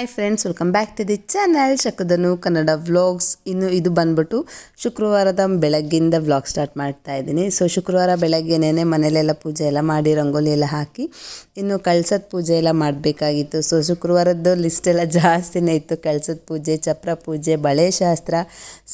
Hi friends welcome back to the channel ಶಕದನು Kannada vlogs ಇನ್ನು ಇದು ಬಂದ್ಬಿಟ್ಟು ಶುಕ್ರವಾರದ ಬೆಳಗ್ಗಿಂದ ವ್ಲಾಗ್ ಸ್ಟಾರ್ಟ್ ಮಾಡ್ತಾ ಇದ್ದೀನಿ. ಸೊ ಶುಕ್ರವಾರ ಬೆಳಗ್ಗೆನೇ ಮನೇಲೆಲ್ಲ ಪೂಜೆ ಎಲ್ಲ ಮಾಡಿ, ರಂಗೋಲಿ ಎಲ್ಲ ಹಾಕಿ, ಇನ್ನು ಕಳ್ಸದ ಪೂಜೆ ಎಲ್ಲ ಮಾಡಬೇಕಾಗಿತ್ತು. ಸೊ ಶುಕ್ರವಾರದ್ದು ಲಿಸ್ಟ್ ಎಲ್ಲ ಜಾಸ್ತಿನೇ ಇತ್ತು. ಕಳ್ಸದ ಪೂಜೆ, ಚಪ್ರ ಪೂಜೆ, ಬಳೆ ಶಾಸ್ತ್ರ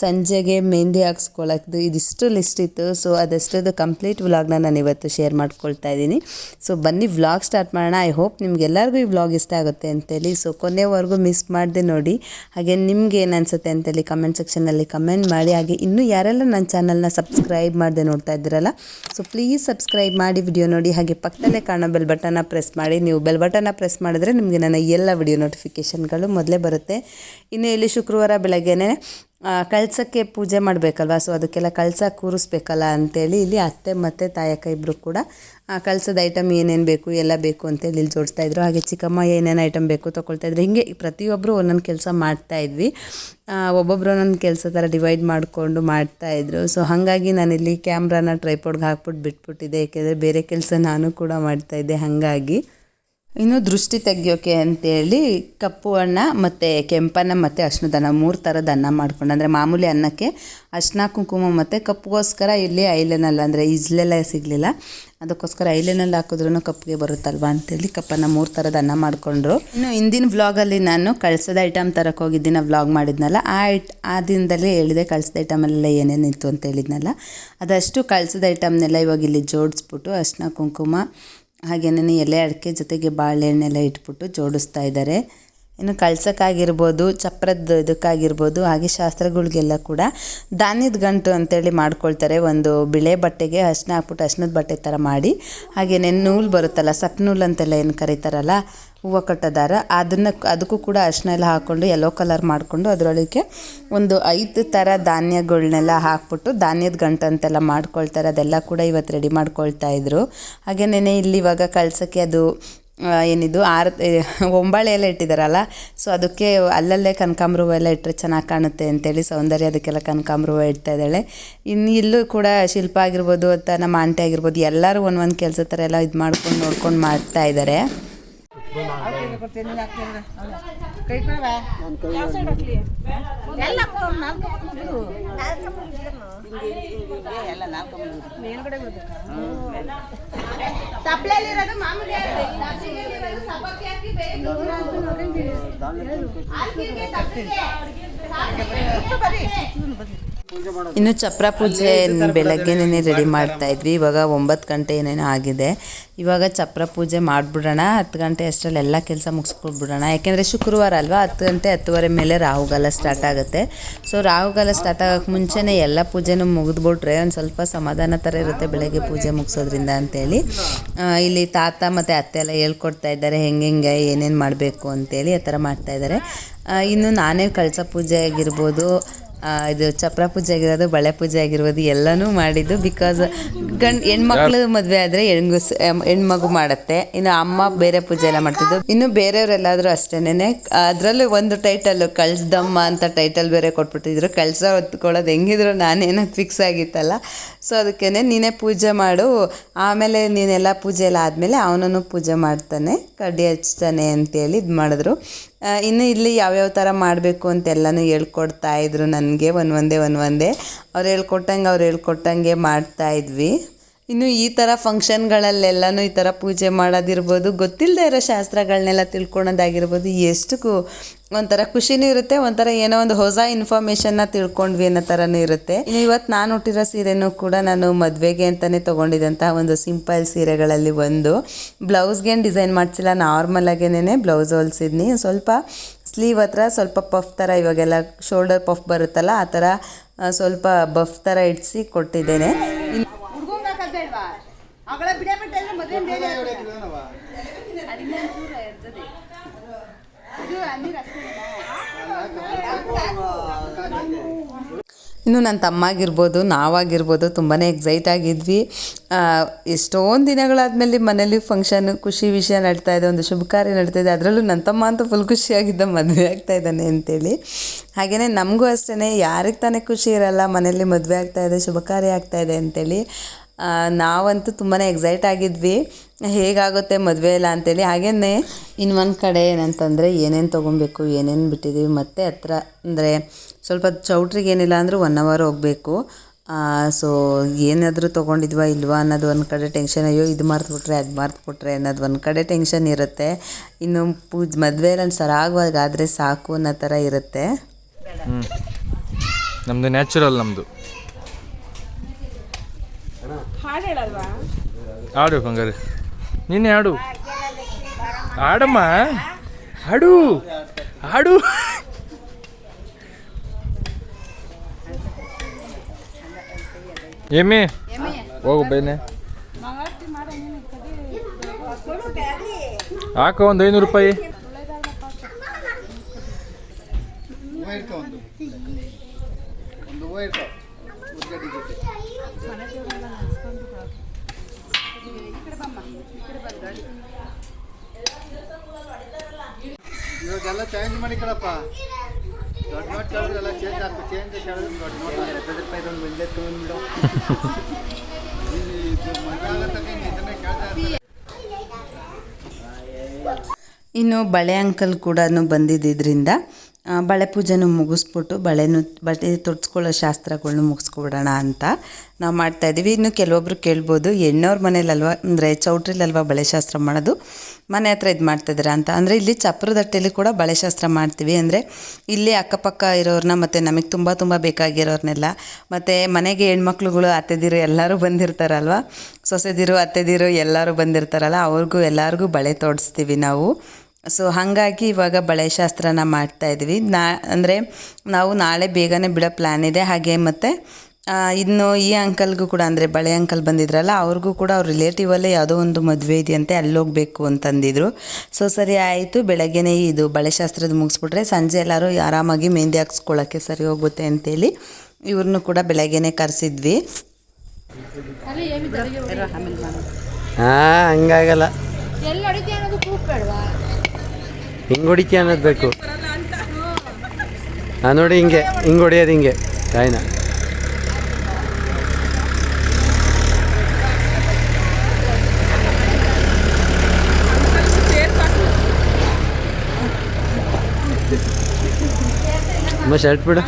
ಸಂಜೆಗೆ ಮೆಹಂದಿ ಹಾಕ್ಸ್ಕೊಳ್ಳೋದು ಇದಿಷ್ಟು ಲಿಸ್ಟ್ ಇತ್ತು. ಸೊ ಅದಷ್ಟದು ಕಂಪ್ಲೀಟ್ ವ್ಲಾಗ್ನ ನಾನು ಇವತ್ತು ಶೇರ್ ಮಾಡ್ಕೊಳ್ತಾ ಇದ್ದೀನಿ. ಸೊ ಬನ್ನಿ ವ್ಲಾಗ್ ಸ್ಟಾರ್ಟ್ ಮಾಡೋಣ. ಐ ಹೋಪ್ ನಿಮ್ಗೆಲ್ಲರಿಗೂ ಈ ವ್ಲಾಗ್ ಇಷ್ಟ ಆಗುತ್ತೆ ಅಂತೇಳಿ. ಸೊ ಕೊನೆವರೆಗೂ ಮಿಸ್ ಮಾಡಿದೆ ನೋಡಿ. ಹಾಗೆ ನಿಮ್ಗೆ ಏನು ಅನಿಸುತ್ತೆ ಅಂತೇಳಿ ಕಮೆಂಟ್ ಸೆಕ್ಷನಲ್ಲಿ ಕಮೆಂಟ್ ಮಾಡಿ. ಹಾಗೆ ಇನ್ನೂ ಯಾರೆಲ್ಲ ನನ್ನ ಚಾನಲ್ನ ಸಬ್ಸ್ಕ್ರೈಬ್ ಮಾಡದೆ ನೋಡ್ತಾ ಇದ್ದೀರಲ್ಲ ಸೊ ಪ್ಲೀಸ್ ಸಬ್ಸ್ಕ್ರೈಬ್ ಮಾಡಿ ವಿಡಿಯೋ ನೋಡಿ. ಹಾಗೆ ಪಕ್ಕದಲ್ಲೇ ಕಾಣೋ ಬೆಲ್ ಬಟನ್ನ ಪ್ರೆಸ್ ಮಾಡಿ. ನೀವು ಬೆಲ್ ಬಟನ್ನ ಪ್ರೆಸ್ ಮಾಡಿದ್ರೆ ನಿಮಗೆ ನನ್ನ ಎಲ್ಲ ವಿಡಿಯೋ ನೋಟಿಫಿಕೇಷನ್ಗಳು ಮೊದಲೇ ಬರುತ್ತೆ. ಇನ್ನು ಇಲ್ಲಿ ಶುಕ್ರವಾರ ಬೆಳಗ್ಗೆನೇ ಕಳಸಕ್ಕೆ ಪೂಜೆ ಮಾಡಬೇಕಲ್ವ? ಸೊ ಅದಕ್ಕೆಲ್ಲ ಕಳಸ ಕೂರಿಸ್ಬೇಕಲ್ಲ ಅಂತೇಳಿ ಇಲ್ಲಿ ಅತ್ತೆ ಮತ್ತು ತಾಯಕ್ಕ ಇಬ್ಬರು ಕೂಡ ಕಳಸದ ಐಟಮ್ ಏನೇನು ಬೇಕು ಎಲ್ಲ ಬೇಕು ಅಂತೇಳಿ ಇಲ್ಲಿ ಜೋಡಿಸ್ತಾ ಇದ್ರು. ಹಾಗೆ ಚಿಕ್ಕಮ್ಮ ಏನೇನು ಐಟಮ್ ಬೇಕು ತೊಗೊಳ್ತಾ ಇದ್ರು. ಹಿಂಗೆ ಪ್ರತಿಯೊಬ್ಬರು ಒಂದೊಂದು ಕೆಲಸ ಮಾಡ್ತಾ ಇದ್ವಿ. ಆ, ಒಬ್ಬೊಬ್ರು ಒಂದೊಂದು ಕೆಲಸ ಥರ ಡಿವೈಡ್ ಮಾಡಿಕೊಂಡು ಮಾಡ್ತಾ ಇದ್ರು. ಸೊ ಹಾಗಾಗಿ ನಾನಿಲ್ಲಿ ಕ್ಯಾಮ್ರಾನ ಟ್ರೈಪೋಡ್ಗೆ ಹಾಕ್ಬಿಟ್ಟು ಬಿಟ್ಬಿಟ್ಟಿದ್ದೆ. ಏಕೆಂದರೆ ಬೇರೆ ಕೆಲಸ ನಾನು ಕೂಡ ಮಾಡ್ತಾ ಇದ್ದೆ. ಹಾಗಾಗಿ ಇನ್ನು ದೃಷ್ಟಿ ತೆಗಿಯೋಕೆ ಅಂತೇಳಿ ಕಪ್ಪು ಅನ್ನ ಮತ್ತು ಕೆಂಪನ್ನ ಮತ್ತು ಅರ್ಶಿನದನ್ನ ಮೂರು ಥರದ ಅನ್ನ ಮಾಡ್ಕೊಂಡು, ಅಂದರೆ ಮಾಮೂಲಿ ಅನ್ನಕ್ಕೆ ಅರ್ಶಿನ ಕುಂಕುಮ ಮತ್ತು ಕಪ್ಪುಗೋಸ್ಕರ ಇಲ್ಲಿ ಐಲೆನಲ್ಲ, ಅಂದರೆ ಇಜ್ಲೆಲ್ಲ ಸಿಗಲಿಲ್ಲ. ಅದಕ್ಕೋಸ್ಕರ ಐಲೆನಲ್ಲಿ ಹಾಕಿದ್ರೂ ಕಪ್ಪಿಗೆ ಬರುತ್ತಲ್ವಾ ಅಂತೇಳಿ ಕಪ್ಪನ್ನು ಮೂರು ಥರದ ಅನ್ನ ಮಾಡಿಕೊಂಡ್ರು. ಇನ್ನು ಹಿಂದಿನ ವ್ಲಾಗಲ್ಲಿ ನಾನು ಕಳ್ಸದ ಐಟಮ್ ತರಕ್ಕೆ ಹೋಗಿದ್ದಿನ ವ್ಲಾಗ್ ಮಾಡಿದ್ನಲ್ಲ, ಆ ಐಟ್, ಆ ದಿನದಲ್ಲೇ ಹೇಳಿದೆ ಕಳ್ಸದ ಐಟಮಲ್ಲೆಲ್ಲ ಏನೇನಿತ್ತು ಅಂತ ಹೇಳಿದ್ನಲ್ಲ. ಅದಷ್ಟು ಕಳ್ಸದ ಐಟಮ್ನೆಲ್ಲ ಇವಾಗ ಇಲ್ಲಿ ಜೋಡಿಸ್ಬಿಟ್ಟು ಅರ್ಶಿನ ಕುಂಕುಮ ಹಾಗೇನೇ ಎಲೆ ಅಡಿಕೆ ಜೊತೆಗೆ ಬಾಳೆಹಣ್ಣೆಲ್ಲ ಇಟ್ಬಿಟ್ಟು ಜೋಡಿಸ್ತಾ ಇದ್ದಾರೆ. ಇನ್ನು ಕಳ್ಸೋಕ್ಕಾಗಿರ್ಬೋದು, ಚಪ್ರದ ಇದಕ್ಕಾಗಿರ್ಬೋದು, ಹಾಗೆ ಶಾಸ್ತ್ರಗಳಿಗೆಲ್ಲ ಕೂಡ ಧಾನ್ಯದ ಗಂಟು ಅಂತೇಳಿ ಮಾಡ್ಕೊಳ್ತಾರೆ. ಒಂದು ಬಿಳೆ ಬಟ್ಟೆಗೆ ಅರ್ಶಿನ ಹಾಕ್ಬಿಟ್ಟು ಅರ್ಶಿನದ ಬಟ್ಟೆ ಥರ ಮಾಡಿ ಹಾಗೆಯೇ ನೂಲು ಬರುತ್ತಲ್ಲ ಸಪ್ ನೂಲು ಅಂತೆಲ್ಲ ಏನು ಕರೀತಾರಲ್ಲ ಹೂವು ಕಟ್ಟೋದಾರ. ಅದನ್ನು ಅದಕ್ಕೂ ಕೂಡ ಅರ್ಶಿನ ಎಲ್ಲ ಹಾಕ್ಕೊಂಡು ಯೆಲ್ಲೋ ಕಲರ್ ಮಾಡಿಕೊಂಡು ಅದರೊಳಗೆ ಒಂದು ಐದು ಥರ ಧಾನ್ಯಗಳನ್ನೆಲ್ಲ ಹಾಕ್ಬಿಟ್ಟು ಧಾನ್ಯದ ಗಂಟು ಅಂತೆಲ್ಲ ಮಾಡ್ಕೊಳ್ತಾರೆ. ಅದೆಲ್ಲ ಕೂಡ ಇವತ್ತು ರೆಡಿ ಮಾಡ್ಕೊಳ್ತಾ ಇದ್ರು. ಹಾಗೆಯೇ ಇಲ್ಲಿ ಇವಾಗ ಕಳ್ಸೋಕ್ಕೆ ಅದು ಏನಿದು, ಆರು ಒಂಬಾಳೆ ಎಲ್ಲ ಇಟ್ಟಿದ್ದಾರಲ್ಲ ಸೊ ಅದಕ್ಕೆ ಅಲ್ಲಲ್ಲೇ ಕನಕಾಂಬ್ರ ಹೂವು ಎಲ್ಲ ಇಟ್ಟರೆ ಚೆನ್ನಾಗಿ ಕಾಣುತ್ತೆ ಅಂತೇಳಿ ಸೌಂದರ್ಯ ಅದಕ್ಕೆಲ್ಲ ಕನಕಾಂಬ್ರ ಹೂವು ಇಡ್ತಾ ಇದ್ದಾಳೆ. ಇನ್ನು ಇಲ್ಲೂ ಕೂಡ ಶಿಲ್ಪ ಆಗಿರ್ಬೋದು ಅಥವಾ ನಮ್ಮ ಆಂಟಿ ಆಗಿರ್ಬೋದು ಎಲ್ಲರೂ ಒಂದೊಂದು ಕೆಲಸ ಥರ ಎಲ್ಲ ಇದು ಮಾಡ್ಕೊಂಡು ನೋಡ್ಕೊಂಡು ಮಾಡ್ತಾ ಇದ್ದಾರೆ ತಪ್ಪಲಲ್ಲಿರೋದು ಮಾಮೂಲಿ ಹಾಕಿ ಬರೀ ಇನ್ನು ಚಪ್ರ ಪೂಜೆ ಬೆಳಗ್ಗೆನೇ ರೆಡಿ ಮಾಡ್ತಾ ಇದ್ವಿ. ಇವಾಗ ಒಂಬತ್ತು ಗಂಟೆ ಏನೇನೋ ಆಗಿದೆ. ಇವಾಗ ಚಪ್ರ ಪೂಜೆ ಮಾಡಿಬಿಡೋಣ. ಹತ್ತು ಗಂಟೆ ಅಷ್ಟರಲ್ಲಿ ಎಲ್ಲ ಕೆಲಸ ಮುಗಿಸ್ಕೊಟ್ಬಿಡೋಣ ಯಾಕೆಂದರೆ ಶುಕ್ರವಾರ ಅಲ್ವಾ? ಹತ್ತು ಗಂಟೆ ಹತ್ತುವರೆ ಮೇಲೆ ರಾಹುಗಾಲ ಸ್ಟಾರ್ಟ್ ಆಗುತ್ತೆ. ಸೊ ರಾಹುಗಾಲ ಸ್ಟಾರ್ಟ್ ಆಗೋಕ್ಕೆ ಮುಂಚೆನೇ ಎಲ್ಲ ಪೂಜೆನೂ ಮುಗಿದ್ಬಿಟ್ರೆ ಒಂದು ಸ್ವಲ್ಪ ಸಮಾಧಾನ ಥರ ಇರುತ್ತೆ ಬೆಳಗ್ಗೆ ಪೂಜೆ ಮುಗಿಸೋದ್ರಿಂದ ಅಂತೇಳಿ. ಇಲ್ಲಿ ತಾತ ಮತ್ತು ಅತ್ತೆ ಎಲ್ಲ ಹೇಳ್ಕೊಡ್ತಾ ಇದ್ದಾರೆ, ಹೆಂಗೆ ಹೆಂಗೆ, ಏನೇನು ಮಾಡಬೇಕು? ಅಂತೇಳಿ ಆ ಥರ ಮಾಡ್ತಾಯಿದ್ದಾರೆ ಇನ್ನು ನಾನೇ ಕಳಸ ಪೂಜೆ ಆಗಿರ್ಬೋದು. ಇದು ಚಪ್ರ ಪೂಜೆ ಆಗಿರೋದು ಬಳೆ ಪೂಜೆ ಆಗಿರ್ಬೋದು ಎಲ್ಲನೂ ಮಾಡಿದ್ದು ಬಿಕಾಸ್ ಗಂಡ್ ಹೆಣ್ಮಕ್ಳು ಮದುವೆ ಆದರೆ ಹೆಣ್ಗುಸ್ ಹೆಣ್ಮಗು ಮಾಡುತ್ತೆ. ಇನ್ನು ಅಮ್ಮ ಬೇರೆ ಪೂಜೆ ಎಲ್ಲ ಮಾಡ್ತಿದ್ದು. ಇನ್ನು ಬೇರೆಯವರೆಲ್ಲಾದರೂ ಅಷ್ಟೇನೆ ಅದರಲ್ಲೂ ಒಂದು ಟೈಟಲ್ಲು ಕಳ್ಸ್ದಮ್ಮ ಅಂತ ಟೈಟಲ್ ಬೇರೆ ಕೊಟ್ಬಿಟ್ಟಿದ್ರು. ಕಳ್ಸ ಹೊತ್ಕೊಳ್ಳೋದು ಹೆಂಗಿದ್ರು ನಾನೇನೋ ಫಿಕ್ಸ್ ಆಗಿತ್ತಲ್ಲ. ಸೊ ಅದಕ್ಕೇ ನೀನೇ ಪೂಜೆ ಮಾಡು. ಆಮೇಲೆ ನೀನೆಲ್ಲ ಪೂಜೆ ಎಲ್ಲ ಆದಮೇಲೆ ಅವನನ್ನು ಪೂಜೆ ಮಾಡ್ತಾನೆ. ಕಡ್ಡಿ ಹಚ್ತಾನೆ ಅಂತೇಳಿ ಇದು ಮಾಡಿದ್ರು. ಇನ್ನು ಇಲ್ಲಿ ಯಾವ್ಯಾವ ಥರ ಮಾಡಬೇಕು ಅಂತೆಲ್ಲನೂ ಹೇಳ್ಕೊಡ್ತಾ ಇದ್ರು ನನಗೆ, ಒಂದು ಒಂದೇ ಒಂದು ಒಂದೇ. ಅವ್ರು ಹೇಳ್ಕೊಟ್ಟಂಗೆ ಅವ್ರು ಹೇಳ್ಕೊಟ್ಟಂಗೆ ಮಾಡ್ತಾ ಇದ್ವಿ. ಇನ್ನು ಈ ಥರ ಫಂಕ್ಷನ್ಗಳಲ್ಲೆಲ್ಲನೂ ಈ ಥರ ಪೂಜೆ ಮಾಡೋದಿರ್ಬೋದು. ಗೊತ್ತಿಲ್ಲದೆ ಇರೋ ಶಾಸ್ತ್ರಗಳನ್ನೆಲ್ಲ ತಿಳ್ಕೊಳೋದಾಗಿರ್ಬೋದು. ಎಷ್ಟು ಕು- ಒಂಥರ ಖುಷಿನೂ ಇರುತ್ತೆ, ಒಂಥರ ಏನೋ ಒಂದು ಹೊಸ ಇನ್ಫಾರ್ಮೇಷನ್ನ ತಿಳ್ಕೊಂಡ್ವಿ ಅನ್ನೋ ಥರನೂ ಇರುತ್ತೆ. ಇನ್ನು ಇವತ್ತು ನಾನು ಹುಟ್ಟಿರೋ ಸೀರೆನೂ ಕೂಡ ನಾನು ಮದುವೆಗೆ ಅಂತಲೇ ತೊಗೊಂಡಿದ್ದಂತಹ ಒಂದು ಸಿಂಪಲ್ ಸೀರೆಗಳಲ್ಲಿ ಒಂದು. ಬ್ಲೌಸ್ಗೇನು ಡಿಸೈನ್ ಮಾಡಿಸಿಲ್ಲ ನಾರ್ಮಲ್ ಆಗೇನೆ ಬ್ಲೌಸ್ ಹೊಲ್ಸಿದ್ನಿ. ಸ್ವಲ್ಪ ಸ್ಲೀವ್ ಹತ್ರ ಸ್ವಲ್ಪ ಪಫ್ ಥರ ಇವಾಗೆಲ್ಲ ಶೋಲ್ಡರ್ ಪಫ್ ಬರುತ್ತಲ್ಲ, ಆ ಥರ ಸ್ವಲ್ಪ ಬಫ್ ಥರ ಇಡಿಸಿ ಕೊಟ್ಟಿದ್ದೇನೆ. ಇನ್ನು ಇನ್ನು ನನ್ನ ತಮ್ಮಾಗಿರ್ಬೋದು ನಾವಾಗಿರ್ಬೋದು ತುಂಬಾ ಎಕ್ಸೈಟ್ ಆಗಿದ್ವಿ. ಎಷ್ಟೊಂದು ದಿನಗಳಾದಮೇಲೆ ಮನೇಲಿ ಫಂಕ್ಷನ್ ಖುಷಿ ವಿಷಯ ನಡೀತಾ ಇದೆ ಒಂದು ಶುಭ ಕಾರ್ಯ ನಡೀತಾ ಇದೆ ಅದರಲ್ಲೂ ನನ್ನ ತಮ್ಮ ಅಂತೂ ಫುಲ್ ಖುಷಿಯಾಗಿದ್ದ ಮದುವೆ ಆಗ್ತಾ ಇದ್ದಾನೆ ಅಂತೇಳಿ. ಹಾಗೆಯೇ ನಮಗೂ ಅಷ್ಟೇ ಯಾರಿಗೆ ತಾನೇ ಖುಷಿ ಇರಲ್ಲ ಮನೇಲಿ ಮದುವೆ ಆಗ್ತಾ ಇದೆ ಶುಭ ಕಾರ್ಯ ಆಗ್ತಾ ಇದೆ ಅಂತೇಳಿ. ನಾವಂತೂ ತುಂಬಾ ಎಕ್ಸೈಟ್ ಆಗಿದ್ವಿ. ಹೇಗಾಗುತ್ತೆ ಮದುವೆ ಎಲ್ಲ ಅಂತೇಳಿ. ಹಾಗೇನೆ ಒಂದು ಕಡೆ ಏನಂತಂದರೆ ಏನೇನು ತೊಗೊಬೇಕು, ಏನೇನು ಬಿಟ್ಟಿದ್ದೀವಿ ಮತ್ತೆ ಹತ್ರ ಅಂದರೆ ಸ್ವಲ್ಪ ಚೌಟ್ರಿಗೆ ಏನಿಲ್ಲ ಅಂದರೂ ಒನ್ ಅವರ್ ಹೋಗಬೇಕು. ಸೊ ಏನಾದರೂ ತೊಗೊಂಡಿದ್ವಾ ಇಲ್ವಾ ಅನ್ನೋದು ಒಂದು ಕಡೆ ಟೆನ್ಷನ್ ಅಯ್ಯೋ, ಇದು ಮರ್ತುಬಿಟ್ರೆ, ಅದು ಮರ್ತುಬಿಟ್ರೆ ಅನ್ನೋದು ಒಂದು ಕಡೆ ಟೆನ್ಷನ್ ಇರುತ್ತೆ. ಇನ್ನು ಪೂಜ್, ಮದುವೆ ಎಲ್ಲ ಸರಾಗವಾಗಾದರೆ ಸಾಕು ಅನ್ನೋ ಥರ ಇರುತ್ತೆ. ನಮ್ಮದು ನ್ಯಾಚುರಲ್ ನಮ್ಮದು ಆಡು ಹಂಗಾರೆ. ನೀನೇ ಆಡು. ಆಡಮ್ಮ. ಆಡು. ಆಡು. ಏಮಿ ಹೋಗು ಬೈನೆ. ಹಾಕ ಒಂದು ಐನೂರು ರೂಪಾಯಿ. ಇವಾಗೆಲ್ಲ ಚೇಂಜ್ ಮಾಡಿ ಕಣಪ್ಪ. ದೊಡ್ಡ ನೋಟ್ ಕೇಳಿದ್ರೆಲ್ಲ ಚೇಂಜ್ ಆಗ್ತದೆ ಚೇಂಜ್ ಕೇಳಿದ್ರೆ ದೊಡ್ಡ ನೋಟ್ ಹತ್ತು ರೂಪಾಯಿ ಒಂದು ಮುಂದೆ ಇನ್ನು ಬಳೆ ಅಂಕಲ್ ಕೂಡ ಬಂದಿದ್ದರಿಂದ ಬಳೆ ಪೂಜೆನೂ ಮುಗಿಸ್ಬಿಟ್ಟು ಬಳೆನೂ ಬಟ್ಟೆ ತೊಡ್ಸ್ಕೊಳ್ಳೋ ಶಾಸ್ತ್ರಗಳ್ನು ಮುಗಿಸ್ಕೊಬಿಡೋಣ ಅಂತ ನಾವು ಮಾಡ್ತಾಯಿದ್ದೀವಿ ಇನ್ನು ಕೆಲವೊಬ್ರು ಕೇಳ್ಬೋದು ಹೆಣ್ಣವ್ರ ಮನೇಲಲ್ವ ಅಂದರೆ ಚೌಟ್ರಿಲಲ್ವ ಬಳೆ ಶಾಸ್ತ್ರ ಮಾಡೋದು? ಮನೆ ಹತ್ರ ಇದು ಮಾಡ್ತಿದ್ದೀರಾ ಅಂತ. ಅಂದರೆ ಇಲ್ಲಿ ಚಪ್ರದಟ್ಟೆಯಲ್ಲಿ ಕೂಡ ಬಳೆ ಶಾಸ್ತ್ರ ಮಾಡ್ತೀವಿ. ಅಂದರೆ ಇಲ್ಲಿ ಅಕ್ಕಪಕ್ಕ ಇರೋರನ್ನ ಮತ್ತು ನಮಗೆ ತುಂಬ ತುಂಬ ಬೇಕಾಗಿರೋರ್ನೆಲ್ಲ, ಮತ್ತು ಮನೆಗೆ ಹೆಣ್ಮಕ್ಳುಗಳು, ಅತ್ತೆದಿರು ಎಲ್ಲರೂ ಬಂದಿರ್ತಾರಲ್ವ? ಸೊಸೆದಿರು, ಅತ್ತೆದಿರು ಎಲ್ಲರೂ ಬಂದಿರ್ತಾರಲ್ಲ, ಅವ್ರಿಗೂ ಎಲ್ಲರಿಗೂ ಬಳೆ ತೋಡಿಸ್ತೀವಿ ನಾವು. ಸೊ ಹಾಗಾಗಿ ಇವಾಗ ಬಳೆ ಶಾಸ್ತ್ರನ ಮಾಡ್ತಾ ಇದ್ವಿ. ನಾ ಅಂದರೆ ನಾವು ನಾಳೆ ಬೇಗನೆ ಬಿಡೋ ಪ್ಲ್ಯಾನ್ ಇದೆ. ಹಾಗೆ ಮತ್ತು ಇನ್ನು ಈ ಅಂಕಲ್ಗೂ ಕೂಡ ಅಂದರೆ ಬಳೆ ಅಂಕಲ್ ಬಂದಿದ್ರಲ್ಲ ಅವ್ರಿಗೂ ಕೂಡ ಅವ್ರ ರಿಲೇಟಿವಲ್ಲೇ ಯಾವುದೋ ಒಂದು ಮದುವೆ ಇದೆಯಂತೆ ಅಲ್ಲಿ ಹೋಗಬೇಕು ಅಂತಂದಿದ್ರು ಸೊ ಸರಿ ಆಯಿತು. ಬೆಳಗ್ಗೆನೇ ಇದು ಬಳೆ ಶಾಸ್ತ್ರದ ಮುಗಿಸ್ಬಿಟ್ರೆ ಸಂಜೆ ಎಲ್ಲರೂ ಆರಾಮಾಗಿ ಮೆಹಂದಿ ಹಾಕ್ಸ್ಕೊಳ್ಳೋಕ್ಕೆ ಸರಿ ಹೋಗುತ್ತೆ ಅಂತೇಳಿ ಇವ್ರನ್ನೂ ಕೂಡ ಬೆಳಗ್ಗೆನೇ ಕರೆಸಿದ್ವಿ. ಹಾಂ ಹಂಗಾಗಲ್ಲ ಎಲ್ಲಿ ಹೊಡಿತೀಯ ಅನ್ನೋದು ಪ್ರೂಫ್ ಬೇಡವಾ ಹಿಂಗೆ ಹೊಡಿತೀಯ ಅನ್ನೋದು ಬೇಕು. ಹಾಂ ನೋಡಿ ಹಿಂಗೆ ಹಿಂಗೆ ಹೊಡಿಯೋದು ಹಿಂಗೆ ಕಾಯಿನ ಶರ್ಟ್ ಬಡೆ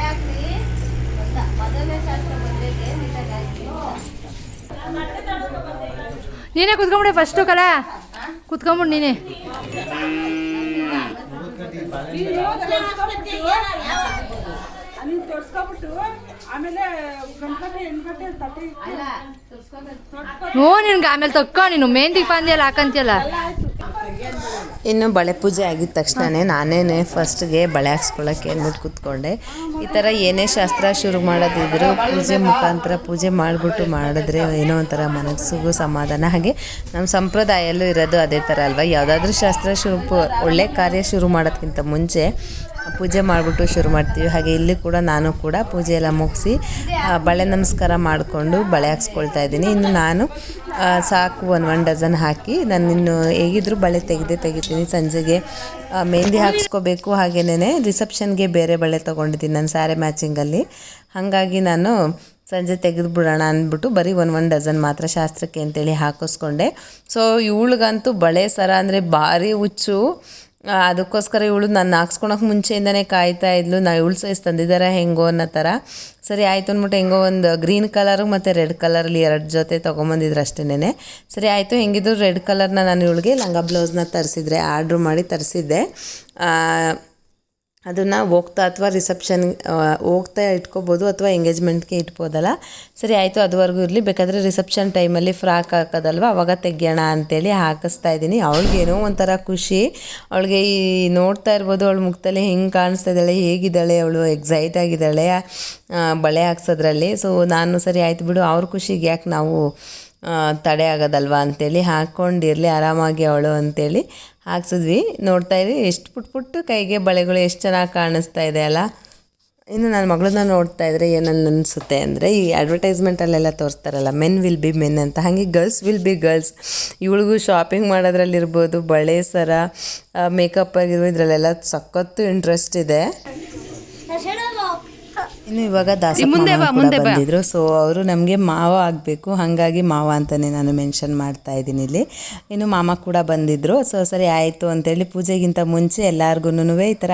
ಹಾಕ್ತಿ ಮೊದಲನೇ ಶಾಸ್ತ್ರ ಮದುವೆಗೆ ನೀನೇ ಕುತ್ಕೊಂಬಿಡಿ ಫಸ್ಟು ಕಲೆ ಕುತ್ಕೊಂಬಿಡು ನೀನೇ. ಹ್ಞೂ ನಿನ್ಗೆ ಆಮೇಲೆ ತಕ್ಕ ನೀನು. ಮೆಹಂದಿ ಪಾಂದಿಯಲ್ಲ ಹಾಕಂತಿಯಲ್ಲ. ಇನ್ನು ಬಳೆ ಪೂಜೆ ಆಗಿದ ತಕ್ಷಣವೇ ನಾನೇ ಫಸ್ಟ್ಗೆ ಬಳೆ ಹಾಕ್ಸ್ಕೊಳ್ಳೋಕೆ ಅಂದ್ಬಿಟ್ಟು ಕೂತ್ಕೊಂಡೆ. ಈ ಥರ ಏನೇ ಶಾಸ್ತ್ರ ಶುರು ಮಾಡೋದಿದ್ರು ಪೂಜೆ ಮುಖಾಂತರ ಪೂಜೆ ಮಾಡಿಬಿಟ್ಟು ಮಾಡಿದ್ರೆ ಏನೋ ಒಂಥರ ಮನಸ್ಸಿಗೂ ಸಮಾಧಾನ. ಹಾಗೆ ನಮ್ಮ ಸಂಪ್ರದಾಯಲ್ಲೂ ಇರೋದು ಅದೇ ಥರ ಅಲ್ವಾ? ಯಾವುದಾದ್ರೂ ಶಾಸ್ತ್ರ ಶುರು ಒಳ್ಳೆ ಕಾರ್ಯ ಶುರು ಮಾಡೋದಕ್ಕಿಂತ ಮುಂಚೆ ಪೂಜೆ ಮಾಡಿಬಿಟ್ಟು ಶುರು ಮಾಡ್ತೀವಿ. ಹಾಗೆ ಇಲ್ಲಿ ಕೂಡ ನಾನು ಕೂಡ ಪೂಜೆ ಎಲ್ಲ ಮುಗಿಸಿ ಬಳೆ ನಮಸ್ಕಾರ ಮಾಡಿಕೊಂಡು ಬಳೆ ಹಾಕ್ಸ್ಕೊಳ್ತಾ ಇದ್ದೀನಿ. ಇನ್ನು ನಾನು ಸಾಕು ಒಂದು ಒನ್ ಡಜನ್ ಹಾಕಿ. ನಾನು ಇನ್ನು ಹೇಗಿದ್ರು ಬಳೆ ತೆಗೆದೇ ತೆಗಿತೀನಿ. ಸಂಜೆಗೆ ಮೆಹಂದಿ ಹಾಕ್ಸ್ಕೋಬೇಕು ಹಾಗೇನೇ ರಿಸೆಪ್ಷನ್ಗೆ ಬೇರೆ ಬಳೆ ತೊಗೊಂಡಿದ್ದೀನಿ ನಾನು ಸ್ಯಾರೆ ಮ್ಯಾಚಿಂಗಲ್ಲಿ ಹಾಗಾಗಿ ನಾನು ಸಂಜೆ ತೆಗೆದು ಬಿಡೋಣ ಅಂದ್ಬಿಟ್ಟು ಬರೀ ಒಂದು ಒನ್ ಡಜನ್ ಮಾತ್ರ ಶಾಸ್ತ್ರಕ್ಕೆ ಅಂತೇಳಿ ಹಾಕಿಸ್ಕೊಂಡೆ. ಸೊ ಇವಳಿಗಂತೂ ಬಳೆ ಸರ ಅಂದರೆ ಭಾರಿ ಹುಚ್ಚು. ಅದಕ್ಕೋಸ್ಕರ ಇವಳು ನಾನು ಹಾಕ್ಸ್ಕೊಳಕ್ಕೆ ಮುಂಚೆಯಿಂದನೇ ಕಾಯ್ತಾ ಇದ್ಲು. ನಾ ಇವಳು ಸೈಜ್ ತಂದಿದ್ದಾರೆ ಹೆಂಗೋ ಅನ್ನೋ ಥರ ಸರಿ, ಆಯಿತು ಅಂದ್ಬಿಟ್ಟು ಹೆಂಗೋ ಒಂದು ಗ್ರೀನ್ ಕಲರು ಮತ್ತು ರೆಡ್ ಕಲರಲ್ಲಿ ಎರಡು ಜೊತೆ ತೊಗೊಂಬಂದಿದ್ರು ಅಷ್ಟೇನೆ ಸರಿ, ಆಯಿತು, ಹೆಂಗಿದ್ರು ರೆಡ್ ಕಲರ್ನ ನಾನು ಇವಳಿಗೆ ಲಂಗ ಬ್ಲೌಸ್ನ ತರಿಸಿದ್ರೆ, ಆರ್ಡ್ರ್ ಮಾಡಿ ತರಿಸಿದ್ದೆ. ಅದನ್ನು ಹೋಗ್ತಾ ಅಥವಾ ರಿಸೆಪ್ಷನ್ ಹೋಗ್ತಾ ಇಟ್ಕೋಬೋದು ಅಥವಾ ಎಂಗೇಜ್ಮೆಂಟ್ಗೆ ಇಟ್ಬೋದಲ್ಲ. ಸರಿ, ಆಯಿತು, ಅದುವರೆಗೂ ಇರಲಿ. ಬೇಕಾದರೆ ರಿಸೆಪ್ಷನ್ ಟೈಮಲ್ಲಿ ಫ್ರಾಕ್ ಹಾಕೋದಲ್ವ? ಅವಾಗ ತೆಗಿಯೋಣ ಅಂತೇಳಿ ಹಾಕಿಸ್ತಾ ಇದ್ದೀನಿ. ಅವಳಿಗೇನೋ ಒಂಥರ ಖುಷಿ. ಅವಳಿಗೆ ಈ ನೋಡ್ತಾ ಇರ್ಬೋದು, ಅವಳು ಮುಖದಲ್ಲಿ ಹೆಂಗೆ ಕಾಣಿಸ್ತಾ ಇದ್ದಾಳೆ, ಹೇಗಿದ್ದಾಳೆ, ಅವಳು ಎಕ್ಸೈಟ್ ಆಗಿದ್ದಾಳೆ ಬಳೆ ಹಾಕ್ಸೋದ್ರಲ್ಲಿ. ಸೊ ನಾನು ಸರಿ, ಆಯ್ತು ಬಿಡು. ಅವ್ರ ಖುಷಿಗೆ ಯಾಕೆ ನಾವು ತಡೆ ಆಗೋದಲ್ವ ಅಂತೇಳಿ ಹಾಕ್ಕೊಂಡಿರಲಿ ಆರಾಮಾಗಿ ಅವಳು ಅಂತೇಳಿ ಹಾಕ್ಸಿದ್ವಿ. ನೋಡ್ತಾ ಇರಿ, ಎಷ್ಟು ಪುಟ್ ಪುಟ್ಟು ಕೈಗೆ ಬಳೆಗಳು ಎಷ್ಟು ಚೆನ್ನಾಗಿ ಕಾಣಿಸ್ತಾ ಇದೆ ಅಲ್ಲ? ಇನ್ನು ನನ್ನ ಮಗಳನ್ನ ನೋಡ್ತಾ ಇದ್ರೆ ಏನನ್ನ ಅನಿಸುತ್ತೆ ಅಂದರೆ, ಈ ಅಡ್ವರ್ಟೈಸ್ಮೆಂಟಲ್ಲೆಲ್ಲ ತೋರಿಸ್ತಾರಲ್ಲ ಮೆನ್ ವಿಲ್ ಬಿ ಮೆನ್ ಅಂತ. ಹಾಗೆ ಗರ್ಲ್ಸ್ ವಿಲ್ ಬಿ ಗರ್ಲ್ಸ್ ಇವಳಿಗೂ ಶಾಪಿಂಗ್ ಮಾಡೋದ್ರಲ್ಲಿರ್ಬೋದು, ಬಳೆ ಸರ ಮೇಕಪ್ ಆಗಿರ್ಬೋದು, ಇದರಲ್ಲೆಲ್ಲ ಸಖತ್ತು ಇಂಟ್ರೆಸ್ಟ್ ಇದೆ. ಇನ್ನು ಇವಾಗ ದಾಸ ಬಂದಿದ್ರು. ಸೊ ಅವರು ನಮಗೆ ಮಾವ ಆಗಬೇಕು. ಹಾಗಾಗಿ ಮಾವ ಅಂತಲೇ ನಾನು ಮೆನ್ಷನ್ ಮಾಡ್ತಾ ಇದ್ದೀನಿ ಇಲ್ಲಿ. ಇನ್ನು ಮಾಮ ಕೂಡ ಬಂದಿದ್ರು. ಸೊ ಸರಿ ಆಯಿತು ಅಂತೇಳಿ ಪೂಜೆಗಿಂತ ಮುಂಚೆ ಎಲ್ಲರಿಗೂ ಈ ಥರ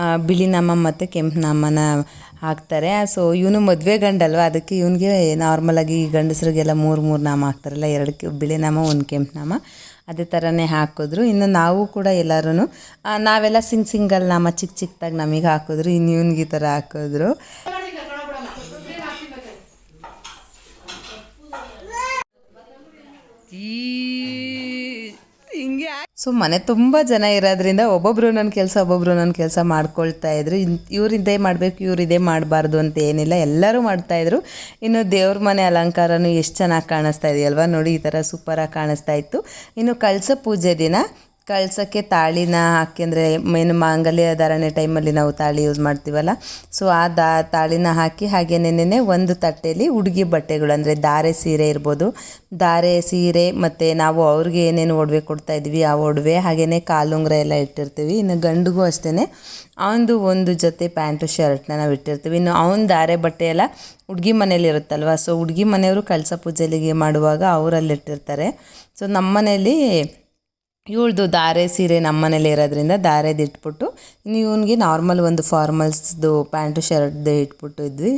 ಬಿಳಿನಾಮ ಬಿಳಿ ನಾಮ ಮತ್ತು ಕೆಂಪು ನಾಮನ ಹಾಕ್ತಾರೆ. ಸೊ ಇವನು ಮದುವೆ ಗಂಡಲ್ವ? ಅದಕ್ಕೆ ಇವನಿಗೆ ನಾರ್ಮಲಾಗಿ ಗಂಡಸ್ರಿಗೆಲ್ಲ ಮೂರು ಮೂರು ನಾಮ ಹಾಕ್ತಾರಲ್ಲ ಎರಡು ಬಿಳಿ ನಾಮ ಒಂದು ಕೆಂಪು ನಾಮ ಅದೇ ಥರನೇ ಹಾಕಿದ್ರು. ಇನ್ನು ನಾವು ಕೂಡ ಎಲ್ಲರೂ ನಾವೆಲ್ಲ ಸಿಂಗ್ ಸಿಂಗಲ್ ನಾಮ ಚಿಕ್ಕ ಚಿಕ್ಕದಾಗಿ ನಮಗೆ ಹಾಕಿದ್ರು, ಇನ್ನು ಈ ಥರ ಹಾಕಿದ್ರು. ಸೊ ಮನೆ ತುಂಬ ಜನ ಇರೋದ್ರಿಂದ ಒಬ್ಬೊಬ್ಬರು ನನ್ನ ಕೆಲಸ, ಒಬ್ಬೊಬ್ರು ನನ್ನ ಕೆಲಸ ಮಾಡ್ಕೊಳ್ತಾ ಇದ್ರು. ಇವ್ರು ಇದೇ ಮಾಡಬೇಕು, ಇವ್ರು ಇದೇ ಮಾಡಬಾರ್ದು ಅಂತ ಏನಿಲ್ಲ. ಎಲ್ಲರೂ ಮಾಡ್ತಾಯಿದ್ರು ಇನ್ನು ದೇವ್ರ ಮನೆ ಅಲಂಕಾರನೂ ಎಷ್ಟು ಚೆನ್ನಾಗಿ ಕಾಣಿಸ್ತಾ ಇದೆಯಲ್ವ? ನೋಡಿ, ಈ ಥರ ಸೂಪರಾಗಿ ಕಾಣಿಸ್ತಾ ಇತ್ತು. ಇನ್ನು ಕಳಸ ಪೂಜೆ ದಿನ. ಕಳ್ಸೋಕ್ಕೆ ತಾಳಿನ ಹಾಕಿ, ಅಂದರೆ ಮೇನು ಮಾಂಗಲ್ಯ ಧಾರಣೆ ಟೈಮಲ್ಲಿ ನಾವು ತಾಳಿ ಯೂಸ್ ಮಾಡ್ತೀವಲ್ಲ ಸೊ ಆ ದಾ, ತಾಳಿನ ಹಾಕಿ ಹಾಗೇನೇನೆ ಒಂದು ತಟ್ಟೆಯಲ್ಲಿ ಹುಡುಗಿ ಬಟ್ಟೆಗಳು, ಅಂದರೆ ಧಾರೆ ಸೀರೆ ಇರ್ಬೋದು. ಧಾರೆ ಸೀರೆ ಮತ್ತು ನಾವು ಅವ್ರಿಗೆ ಏನೇನು ಒಡವೆ ಕೊಡ್ತಾ ಇದ್ವಿ, ಆ ಒಡವೆ ಹಾಗೆಯೇ ಕಾಲುಂಗ್ರ ಎಲ್ಲ ಇಟ್ಟಿರ್ತೀವಿ. ಇನ್ನು ಗಂಡಿಗೂ ಅಷ್ಟೇ ಅವನದು ಒಂದು ಜೊತೆ ಪ್ಯಾಂಟು ಶರ್ಟ್ನ ನಾವು ಇಟ್ಟಿರ್ತೀವಿ. ಇನ್ನು ಅವನ ಧಾರೆ ಬಟ್ಟೆ ಎಲ್ಲ ಹುಡುಗಿ ಮನೇಲಿ ಇರುತ್ತಲ್ವ ಸೊ ಹುಡುಗಿ ಮನೆಯವರು ಕಳಸ ಪೂಜೆಲಿಗೆ ಮಾಡುವಾಗ ಅವರಲ್ಲಿ ಇಟ್ಟಿರ್ತಾರೆ ಸೊ ನಮ್ಮ ಮನೇಲಿ ಇವಳ್ದು ಧಾರೆ ಸೀರೆ ನಮ್ಮ ಮನೇಲಿ ಇರೋದ್ರಿಂದ ಧಾರೆದು ಇಟ್ಬಿಟ್ಟು ಇವನಿಗೆ ನಾರ್ಮಲ್ ಒಂದು ಫಾರ್ಮಲ್ಸ್ದು ಪ್ಯಾಂಟು ಶರ್ಟ್ದು ಇಟ್ಬಿಟ್ಟು ಇದ್ವಿ.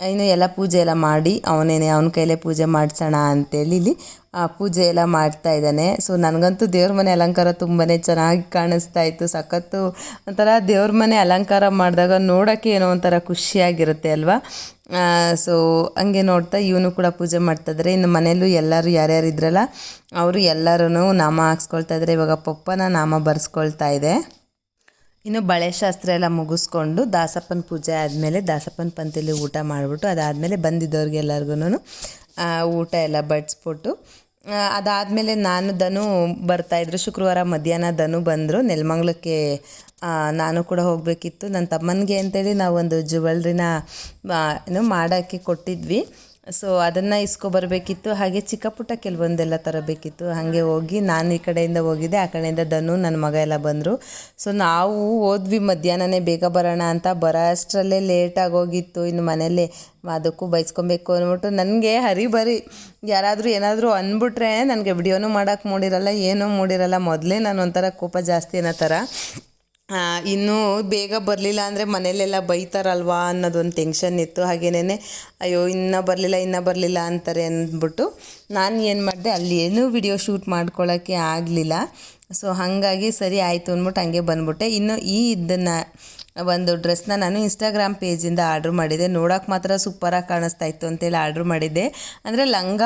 ಇನ್ನು ಎಲ್ಲ ಪೂಜೆ ಎಲ್ಲ ಮಾಡಿ ಅವನೇನೆ ಅವನ ಕೈಲೇ ಪೂಜೆ ಮಾಡಿಸೋಣ ಅಂತೇಳಿ ಇಲ್ಲಿ ಆ, ಪೂಜೆ ಎಲ್ಲ ಮಾಡ್ತಾ ಇದ್ದಾನೆ. ಸೊ ನನಗಂತೂ ದೇವ್ರ ಮನೆ ಅಲಂಕಾರ ತುಂಬಾ ಚೆನ್ನಾಗಿ ಕಾಣಿಸ್ತಾ ಇತ್ತು. ಸಖತ್ತು ಒಂಥರ ದೇವ್ರ ಮನೆ ಅಲಂಕಾರ ಮಾಡಿದಾಗ ನೋಡೋಕ್ಕೆ ಏನೋ ಒಂಥರ ಖುಷಿಯಾಗಿರುತ್ತೆ ಅಲ್ವಾ? ಸೊ ಹಂಗೆ ನೋಡ್ತಾ ಇವನು ಕೂಡ ಪೂಜೆ ಮಾಡ್ತಾಯಿದ್ರೆ ಇನ್ನು ಮನೆಯಲ್ಲೂ ಎಲ್ಲರೂ ಯಾರ್ಯಾರು ಇದ್ರಲ್ಲ, ಅವರು ಎಲ್ಲರೂ ನಾಮ ಹಾಕ್ಸ್ಕೊಳ್ತಾ ಇದ್ದಾರೆ ಇವಾಗ ಪಪ್ಪನ ನಾಮ ಬರ್ಸ್ಕೊಳ್ತಾ ಇದೆ. ಇನ್ನು ಬಳೆ ಶಾಸ್ತ್ರ ಎಲ್ಲ ಮುಗಿಸ್ಕೊಂಡು ದಾಸಪ್ಪನ ಪೂಜೆ ಆದಮೇಲೆ ದಾಸಪ್ಪನ ಪಂತಿಲಿ ಊಟ ಮಾಡಿಬಿಟ್ಟು ಅದಾದಮೇಲೆ ಬಂದಿದ್ದವ್ರಿಗೆ ಎಲ್ಲರಿಗೂ ಊಟ ಎಲ್ಲ ಬಡಿಸ್ಬಿಟ್ಟು ಅದಾದಮೇಲೆ ನಾನು ಧನು ಬರ್ತಾಯಿದ್ರು ಶುಕ್ರವಾರ ಮಧ್ಯಾಹ್ನ ಧನು ಬಂದರು. ನೆಲಮಂಗ್ಲಕ್ಕೆ ನಾನು ಕೂಡ ಹೋಗಬೇಕಿತ್ತು. ನನ್ನ ತಮ್ಮನಿಗೆ ಅಂತೇಳಿ ನಾವೊಂದು ಜುವೆಲ್ರಿನ ಏನು ಮಾಡೋಕ್ಕೆ ಕೊಟ್ಟಿದ್ವಿ. ಸೊ ಅದನ್ನು ಇಸ್ಕೊಬರ್ಬೇಕಿತ್ತು. ಹಾಗೆ ಚಿಕ್ಕ ಪುಟ್ಟ ಕೆಲವೊಂದೆಲ್ಲ ತರಬೇಕಿತ್ತು. ಹಾಗೆ ಹೋಗಿ ನಾನು ಈ ಕಡೆಯಿಂದ ಹೋಗಿದ್ದೆ, ಆ ಕಡೆಯಿಂದ ಧನು, ನನ್ನ ಮಗ ಎಲ್ಲ ಬಂದರು. ಸೊ ನಾವು ಹೋದ್ವಿ ಮಧ್ಯಾಹ್ನನೇ ಬೇಗ ಬರೋಣ ಅಂತ. ಬರೋ ಅಷ್ಟರಲ್ಲೇ ಲೇಟಾಗಿ ಹೋಗಿತ್ತು. ಇನ್ನು ಮನೇಲಿ ಅದಕ್ಕೂ ಬೈಸ್ಕೊಬೇಕು ಅಂದ್ಬಿಟ್ಟು ನನಗೆ ಹರಿ ಬರಿ ಯಾರಾದರೂ ಏನಾದರೂ ಅಂದ್ಬಿಟ್ರೆ ನನಗೆ ವಿಡಿಯೋನೂ ಮಾಡೋಕ್ಕೆ ಮೂಡಿರಲ್ಲ, ಏನೂ ಮೂಡಿರಲ್ಲ. ಮೊದಲೇ ನಾನು ಒಂಥರ ಕೋಪ ಜಾಸ್ತಿ ಅನ್ನೋ ಥರ. ಇನ್ನೂ ಬೇಗ ಬರಲಿಲ್ಲ ಅಂದರೆ ಮನೇಲೆಲ್ಲ ಬೈತಾರಲ್ವಾ ಅನ್ನೋದೊಂದು ಟೆನ್ಷನ್ ಇತ್ತು. ಹಾಗೇನೇ ಅಯ್ಯೋ, ಇನ್ನೂ ಬರಲಿಲ್ಲ ಇನ್ನೂ ಬರಲಿಲ್ಲ ಅಂತಾರೆ ಅಂದ್ಬಿಟ್ಟು ನಾನು ಏನು ಮಾಡಿದೆ, ಅಲ್ಲಿ ಏನೂ ವಿಡಿಯೋ ಶೂಟ್ ಮಾಡ್ಕೊಳ್ಳೋಕ್ಕೆ ಆಗಲಿಲ್ಲ. ಸೊ ಹಾಗಾಗಿ ಸರಿ ಆಯಿತು ಅಂದ್ಬಿಟ್ಟು ಹಂಗೆ ಬಂದ್ಬಿಟ್ಟೆ. ಇನ್ನು ಈ ಇದನ್ನು, ಒಂದು ಡ್ರೆಸ್ನ ನಾನು ಇನ್ಸ್ಟಾಗ್ರಾಮ್ ಪೇಜಿಂದ ಆರ್ಡ್ರ್ ಮಾಡಿದೆ ನೋಡೋಕೆ ಮಾತ್ರ ಸೂಪರಾಗಿ ಕಾಣಿಸ್ತಾ ಇತ್ತು ಅಂತೇಳಿ ಆರ್ಡ್ರ್ ಮಾಡಿದ್ದೆ. ಅಂದರೆ ಲಂಗ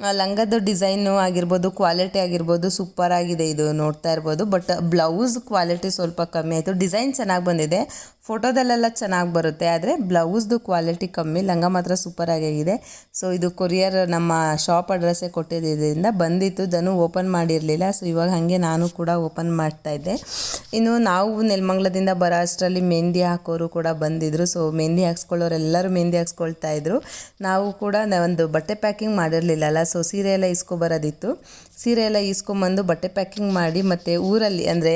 ಲಂಗದ ಡಿಸೈನು ಆಗಿರ್ಬೋದು, ಕ್ವಾಲಿಟಿ ಆಗಿರ್ಬೋದು ಸೂಪರ್ ಆಗಿದೆ ಇದು ನೋಡ್ತಾ ಇರ್ಬೋದು. ಬಟ್ ಬ್ಲೌಸ್ ಕ್ವಾಲಿಟಿ ಸ್ವಲ್ಪ ಕಮ್ಮಿ ಆಯಿತು. ಡಿಸೈನ್ ಚೆನ್ನಾಗಿ ಬಂದಿದೆ. ಫೋಟೋದಲ್ಲೆಲ್ಲ ಚೆನ್ನಾಗಿ ಬರುತ್ತೆ, ಆದರೆ ಬ್ಲೌಸ್ದು ಕ್ವಾಲಿಟಿ ಕಮ್ಮಿ, ಲಂಗ ಮಾತ್ರ ಸೂಪರ್ ಆಗಿದೆ. ಸೊ ಇದು ಕೊರಿಯರ್ ನಮ್ಮ ಶಾಪ್ ಅಡ್ರೆಸ್ಸೇ ಕೊಟ್ಟಿದ್ದರಿಂದ ಬಂದಿತ್ತು ಧನು ಓಪನ್ ಮಾಡಿರಲಿಲ್ಲ. ಸೊ ಇವಾಗ ಹಾಗೆ ನಾನು ಕೂಡ ಓಪನ್ ಮಾಡ್ತಾ ಇದ್ದೆ. ಇನ್ನು ನಾವು ನೆಲಮಂಗ್ಲದಿಂದ ಬರೋ ಅಷ್ಟರಲ್ಲಿ ಮೆಹಂದಿ ಹಾಕೋರು ಕೂಡ ಬಂದಿದ್ದರು ಸೊ ಮೆಹಂದಿ ಹಾಕ್ಸ್ಕೊಳ್ಳೋರು ಎಲ್ಲರೂ ಮೆಹಂದಿ ಹಾಕ್ಸ್ಕೊಳ್ತಾ ಇದ್ರು. ನಾವು ಕೂಡ ಒಂದು ಬಟ್ಟೆ ಪ್ಯಾಕಿಂಗ್ ಮಾಡಿರಲಿಲ್ಲಲ್ಲ ಸೊ ಸೀರೆ ಎಲ್ಲ ಇಸ್ಕೊಬರೋದಿತ್ತು. ಸೀರೆ ಎಲ್ಲ ಈಸ್ಕೊಂಬಂದು ಬಟ್ಟೆ ಪ್ಯಾಕಿಂಗ್ ಮಾಡಿ ಮತ್ತು ಊರಲ್ಲಿ ಅಂದರೆ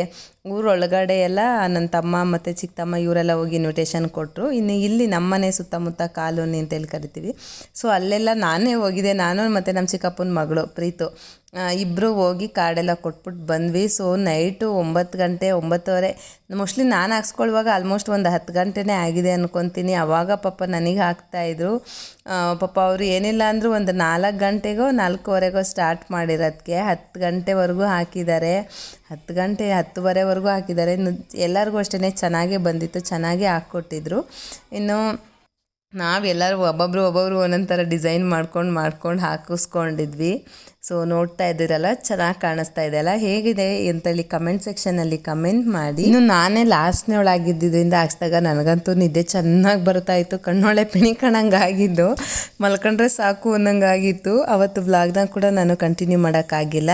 ಊರೊಳಗಡೆ ಎಲ್ಲ ನನ್ನ ತಮ್ಮ ಮತ್ತು ಚಿಕ್ಕಮ್ಮ ಇವರೆಲ್ಲ ಹೋಗಿ ಇನ್ವಿಟೇಷನ್ ಕೊಟ್ಟರು ಇನ್ನು ಇಲ್ಲಿ ನಮ್ಮನೆ ಸುತ್ತಮುತ್ತ ಕಾಲೋನಿ ಅಂತೇಳಿ ಕರಿತೀವಿ. ಸೊ ಅಲ್ಲೆಲ್ಲ ನಾನೇ ಹೋಗಿದ್ದೆ. ನಾನು ಮತ್ತು ನಮ್ಮ ಚಿಕ್ಕಪ್ಪನ ಮಗಳು, ಪ್ರೀತು. ಇಬ್ಬರು ಹೋಗಿ ಕಾರ್ಡೆಲ್ಲ ಕೊಟ್ಬಿಟ್ಟು ಬಂದ್ವಿ. ಸೊ ನೈಟು ಒಂಬತ್ತು ಗಂಟೆ, ಒಂಬತ್ತುವರೆ. ಮೋಸ್ಟ್ಲಿ ನಾನು ಹಾಕ್ಸ್ಕೊಳ್ಳುವಾಗ ಆಲ್ಮೋಸ್ಟ್ ಒಂದು ಹತ್ತು ಗಂಟೆನೇ ಆಗಿದೆ ಅಂದ್ಕೊತೀನಿ ಆವಾಗ ಪಾಪ ನನಗೆ ಹಾಕ್ತಾಯಿದ್ರು ಪಾಪ ಅವರು ಏನಿಲ್ಲ ಅಂದರೂ ಒಂದು ನಾಲ್ಕು ಗಂಟೆಗೋ, ನಾಲ್ಕೂವರೆಗೋ ಸ್ಟಾರ್ಟ್ ಮಾಡಿರೋದಕ್ಕೆ ಹತ್ತು ಗಂಟೆವರೆಗೂ ಹಾಕಿದ್ದಾರೆ. ಹತ್ತು ಗಂಟೆ, ಹತ್ತುವರೆವರೆಗೂ ಹಾಕಿದ್ದಾರೆ. ಎಲ್ಲರಿಗೂ ಅಷ್ಟೇ ಚೆನ್ನಾಗೇ ಬಂದಿತ್ತು. ಚೆನ್ನಾಗೇ ಹಾಕ್ಕೊಟ್ಟಿದ್ರು. ಇನ್ನು ನಾವೆಲ್ಲರೂ ಒಬ್ಬೊಬ್ರು ಒಬ್ಬೊಬ್ರು ಒಂದೊಂದು ಥರ ಡಿಸೈನ್ ಮಾಡ್ಕೊಂಡು ಮಾಡ್ಕೊಂಡು ಹಾಕಿಸ್ಕೊಂಡಿದ್ವಿ. ಸೊ ನೋಡ್ತಾ ಇದ್ದೀರಲ್ಲ, ಚೆನ್ನಾಗಿ ಕಾಣಿಸ್ತಾ ಇದೆ ಅಲ್ಲ? ಹೇಗಿದೆ ಅಂತೇಳಿ ಕಮೆಂಟ್ ಸೆಕ್ಷನಲ್ಲಿ ಕಮೆಂಟ್ ಮಾಡಿ. ಇನ್ನು ನಾನೇ ಲಾಸ್ಟ್ನೇ ಹಾಕ್ಸಿದಾಗ ನನಗಂತೂ ನಿದ್ದೆ ಚೆನ್ನಾಗಿ ಬರ್ತಾ ಇತ್ತು. ಕಣ್ಣೊಳೆ ಪಿಣಿ ಕಣಂಗೆ ಆಗಿದ್ದು ಮಲ್ಕೊಂಡ್ರೆ ಸಾಕು ಅನ್ನಂಗೆ ಆಗಿತ್ತು ಅವತ್ತು ವ್ಲಾಗ್ನ ಕೂಡ ನಾನು ಕಂಟಿನ್ಯೂ ಮಾಡೋಕ್ಕಾಗಿಲ್ಲ.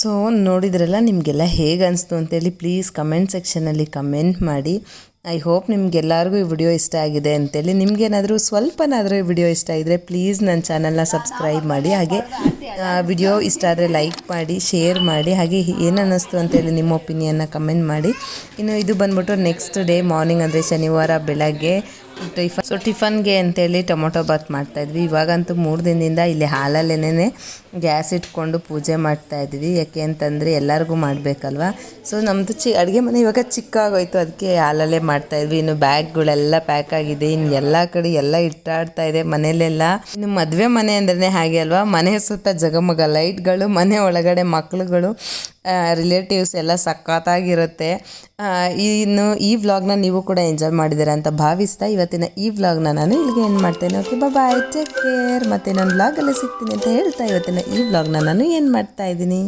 ಸೊ ನೋಡಿದ್ರಲ್ಲ, ನಿಮಗೆಲ್ಲ ಹೇಗೆ ಅನಿಸ್ತು ಅಂತೇಳಿ ಪ್ಲೀಸ್ ಕಮೆಂಟ್ ಸೆಕ್ಷನಲ್ಲಿ ಕಮೆಂಟ್ ಮಾಡಿ. ಐ ಹೋಪ್ ನಿಮಗೆಲ್ಲರಿಗೂ ಈ ವಿಡಿಯೋ ಇಷ್ಟ ಆಗಿದೆ ಅಂತೇಳಿ. ನಿಮಗೇನಾದರೂ ಸ್ವಲ್ಪನಾದರೂ ಈ ವಿಡಿಯೋ ಇಷ್ಟ ಇದ್ದರೆ ಪ್ಲೀಸ್ ನನ್ನ ಚಾನಲ್ನ ಸಬ್ಸ್ಕ್ರೈಬ್ ಮಾಡಿ. ಹಾಗೆ ವಿಡಿಯೋ ಇಷ್ಟ ಆದರೆ ಲೈಕ್ ಮಾಡಿ ಶೇರ್ ಮಾಡಿ. ಹಾಗೆ ಏನು ಅನ್ನಿಸ್ತು ಅಂತೇಳಿ ನಿಮ್ಮ ಒಪಿನಿಯನ್ನ ಕಮೆಂಟ್ ಮಾಡಿ. ಇನ್ನು ಇದು ಬಂದ್ಬಿಟ್ಟು ನೆಕ್ಸ್ಟ್ ಡೇ ಮಾರ್ನಿಂಗ್ ಅಂದರೆ ಶನಿವಾರ ಬೆಳಗ್ಗೆ ಟಿಫನ್ ಸೊ ಟಿಫನ್ಗೆ ಅಂತೇಳಿ ಟೊಮೊಟೊ ಬಾತ್ ಮಾಡ್ತಾಯಿದ್ವಿ. ಇವಾಗಂತೂ ಮೂರು ದಿನದಿಂದ ಇಲ್ಲಿ ಹಾಲಲ್ಲೇನೆ ಗ್ಯಾಸ್ ಇಟ್ಕೊಂಡು ಪೂಜೆ ಮಾಡ್ತಾ ಇದ್ವಿ ಯಾಕೆ ಅಂತಂದರೆ ಎಲ್ಲರಿಗೂ ಮಾಡಬೇಕಲ್ವ? ಸೊ ನಮ್ಮದು ಚಿ, ಅಡುಗೆ ಮನೆ ಇವಾಗ ಚಿಕ್ಕಾಗೋಯ್ತು. ಅದಕ್ಕೆ ಹಾಲಲ್ಲೇ ಮಾಡ್ತಾಯಿದ್ವಿ. ಇನ್ನು ಬ್ಯಾಗ್ಗಳೆಲ್ಲ ಪ್ಯಾಕ್ ಆಗಿದೆ. ಇನ್ನು ಎಲ್ಲ ಕಡೆ ಎಲ್ಲ ಇಟ್ಟಾಡ್ತಾ ಇದೆ ಮನೇಲೆಲ್ಲ. ಇನ್ನು ಮದುವೆ ಮನೆ ಅಂದ್ರೆ ಹಾಗೆ ಅಲ್ವಾ? ಮನೆ ಸುತ್ತ ಜಗಮಗ. ಲೈಟ್ಗಳು, ಮನೆ ಒಳಗಡೆ ಮಕ್ಕಳುಗಳು ರಿಲೇಟಿವ್ಸ್ ಎಲ್ಲ ಸಖತ್ತಾಗಿರುತ್ತೆ. ಇನ್ನು ಈ ವ್ಲಾಗ್ನ ನೀವು ಕೂಡ ಎಂಜಾಯ್ ಮಾಡಿದ್ದೀರಾ ಅಂತ ಭಾವಿಸ್ತಾ ಇವತ್ತಿನ ಈ ವ್ಲಾಗ್ನ ನಾನು ಇಲ್ಲಿಗೆ ಏನು ಮಾಡ್ತೇನೆ. ಓಕೆ ಬಾಯ್ ಟೇಕ್ ಕೇರ್ ಮತ್ತೆ ನಾನು ವ್ಲಾಗಲ್ಲೇ ಸಿಗ್ತೀನಿ ಅಂತ ಹೇಳ್ತಾ ಇವತ್ತಿನ ಈ ವ್ಲಾಗ್ನ ನಾನು ಏನು ಮಾಡ್ತಾ ಇದ್ದೀನಿ.